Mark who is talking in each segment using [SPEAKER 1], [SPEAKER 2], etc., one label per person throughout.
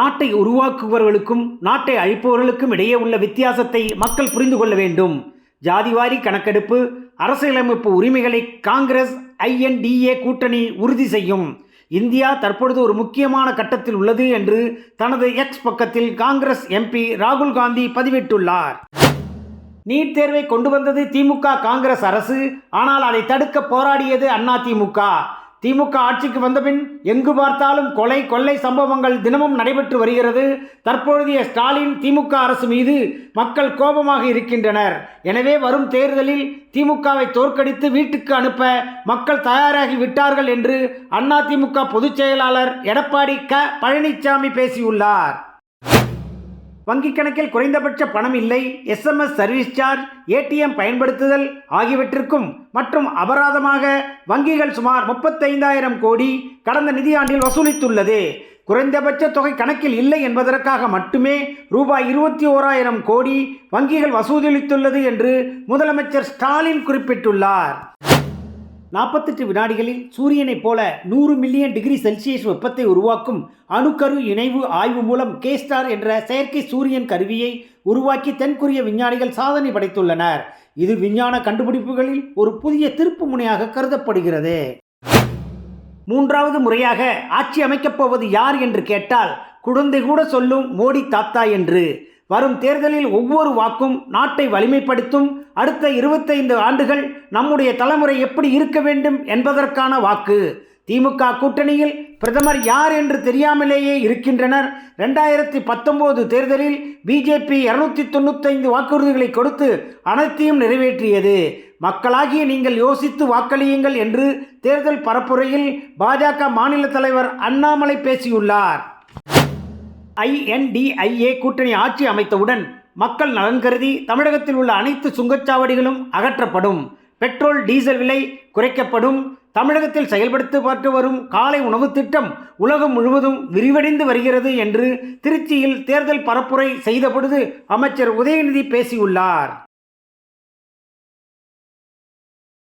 [SPEAKER 1] நாட்டை உருவாக்குபவர்களுக்கும் நாட்டை அழிப்பவர்களுக்கும் இடையே உள்ள வித்தியாசத்தை மக்கள் புரிந்து கொள்ள வேண்டும். ஜாதிவாரி கணக்கெடுப்பு அரசியலமைப்பு உரிமைகளை காங்கிரஸ் ஐஎன்டிஏ கூட்டணி உறுதி செய்யும். இந்தியா தற்பொழுது ஒரு முக்கியமான கட்டத்தில் உள்ளது என்று தனது எக்ஸ் பக்கத்தில் காங்கிரஸ் எம்பி ராகுல் காந்தி பதிவிட்டுள்ளார். நீட் தேர்வை கொண்டு வந்தது திமுக காங்கிரஸ் அரசு ஆனால் அதை தடுக்க போராடியது அண்ணா திமுக திமுக ஆட்சிக்கு வந்தபின் எங்கு பார்த்தாலும் கொலை கொள்ளை சம்பவங்கள் தினமும் நடைபெற்று வருகிறது. தற்பொழுதைய ஸ்டாலின் திமுக அரசு மீது மக்கள் கோபமாக இருக்கின்றனர். எனவே வரும் தேர்தலில் திமுகவை தோற்கடித்து வீட்டுக்கு அனுப்ப மக்கள் தயாராகி விட்டார்கள் என்று அதிமுக பொதுச் செயலாளர் எடப்பாடி க. பழனிசாமி பேசியுள்ளார். வங்கிக் கணக்கில் குறைந்தபட்ச பணம் இல்லை எஸ்எம்எஸ் சர்வீஸ் சார்ஜ் ஏடிஎம் பயன்படுத்துதல் ஆகியவற்றிற்கும் மற்றும் அபராதமாக வங்கிகள் சுமார் முப்பத்தைந்தாயிரம் கோடி கடந்த நிதியாண்டில் வசூலித்துள்ளது. குறைந்தபட்ச தொகை கணக்கில் இல்லை என்பதற்காக மட்டுமே ரூபாய் இருபத்தி ஓராயிரம் கோடி வங்கிகள் வசூலித்துள்ளது என்று முதலமைச்சர் ஸ்டாலின் குறிப்பிட்டுள்ளார். நாற்பத்தெட்டு வினாடிகளில் சூரியனைப் போல நூறு மில்லியன் டிகிரி செல்சியஸ் வெப்பத்தை உருவாக்கும் அணுக்கரு இணைவு ஆய்வு மூலம் கேஸ்டார் என்ற செயற்கை சூரியன் கருவியை உருவாக்கி தென்கொரிய விஞ்ஞானிகள் சாதனை படைத்துள்ளனர். இது விஞ்ஞான கண்டுபிடிப்புகளில் ஒரு புதிய திருப்பு முனையாக கருதப்படுகிறது. மூன்றாவது முறையாக ஆட்சி அமைக்கப் போவது யார் என்று கேட்டால் குழந்தை கூட சொல்லும் மோடி தாத்தா என்று. வரும் தேர்தலில் ஒவ்வொரு வாக்கும் நாட்டை வலிமைப்படுத்தும் அடுத்த இருபத்தைந்து ஆண்டுகள் நம்முடைய தலைமுறை எப்படி இருக்க வேண்டும் என்பதற்கான வாக்கு. திமுக கூட்டணியில் பிரதமர் யார் என்று தெரியாமலேயே இருக்கின்றனர். ரெண்டாயிரத்தி பத்தொம்போது தேர்தலில் பிஜேபி இருநூத்தி தொண்ணூத்தைந்து வாக்குறுதிகளை கொடுத்து அனைத்தையும் நிறைவேற்றியது. மக்களாகிய நீங்கள் யோசித்து வாக்களியுங்கள் என்று தேர்தல் பரப்புரையில் பாஜக மாநில தலைவர் அண்ணாமலை பேசியுள்ளார். ஐஎன்டிஐஏ கூட்டணி ஆட்சி அமைத்தவுடன் மக்கள் நலன் கருதி தமிழகத்தில் உள்ள அனைத்து சுங்கச்சாவடிகளும் அகற்றப்படும். பெட்ரோல் டீசல் விலை குறைக்கப்படும். தமிழகத்தில் செயல்படுத்தப்பட்டு வரும் காலை உணவு திட்டம் உலகம் முழுவதும் விரிவடைந்து வருகிறது என்று திருச்சியில் தேர்தல் பரப்புரை செய்தபொழுது அமைச்சர் உதயநிதி பேசியுள்ளார்.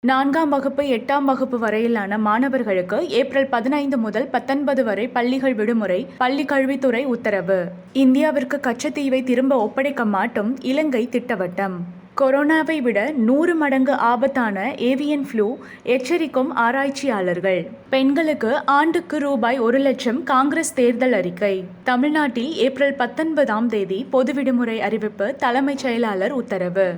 [SPEAKER 2] நான்காம் வகுப்பு எட்டாம் வகுப்பு வரையிலான மாணவர்களுக்கு ஏப்ரல் பதினைந்து முதல் பத்தொன்பது வரை பள்ளிகள் விடுமுறை பள்ளி கல்வித்துறை உத்தரவு. இந்தியாவிற்கு கச்சத்தீவை திரும்ப ஒப்படைக்க மாட்டும் இலங்கை திட்டவட்டம். கொரோனாவை விட நூறு மடங்கு ஆபத்தான ஏவியன் ஃப்ளூ எச்சரிக்கும் ஆராய்ச்சியாளர்கள். பெண்களுக்கு ஆண்டுக்கு ரூபாய் ஒரு லட்சம் காங்கிரஸ் தேர்தல் அறிக்கை. தமிழ்நாட்டில் ஏப்ரல் பத்தொன்பதாம் தேதி பொது விடுமுறை அறிவிப்பு தலைமைச் செயலாளர் உத்தரவு.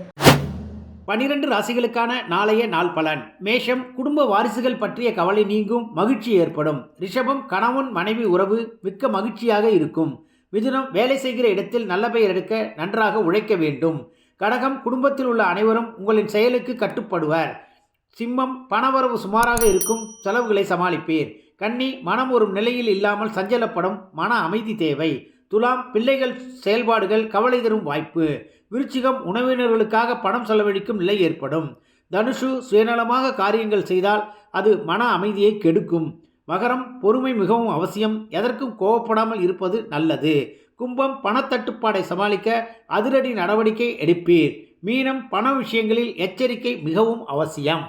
[SPEAKER 1] பனிரெண்டு ராசிகளுக்கான நாளைய நாள் பலன். மேஷம் குடும்ப வாரிசுகள் பற்றிய கவலை நீங்கும் மகிழ்ச்சி ஏற்படும். ரிஷபம் கணவன் மனைவி உறவு மிக்க மகிழ்ச்சியாக இருக்கும். மிதுனம் வேலை செய்கிற இடத்தில் நல்ல பெயர் எடுக்க நன்றாக உழைக்க வேண்டும். கடகம் குடும்பத்தில் உள்ள அனைவரும் உங்களின் செயலுக்கு கட்டுப்படுவர். சிம்மம் பணவரவு சுமாராக இருக்கும் செலவுகளை சமாளிப்பீர். கன்னி மனம் ஒரு நிலையில் இல்லாமல் சஞ்சலப்படும் மன அமைதி தேவை. துலாம் பிள்ளைகள் செயல்பாடுகள் கவலை தரும் வாய்ப்பு. விருச்சிகம் உணவினர்களுக்காக பணம் செலவழிக்கும் நிலை ஏற்படும். தனுஷு சுயநலமாக காரியங்கள் செய்தால் அது மன அமைதியை கெடுக்கும். மகரம் பொறுமை மிகவும் அவசியம். எதற்கும் கோவப்படாமல் இருப்பது நல்லது. கும்பம் பணத்தட்டுப்பாடை சமாளிக்க அதிரடி நடவடிக்கை எடுப்பீர். மீனம் பண விஷயங்களில் எச்சரிக்கை மிகவும் அவசியம்.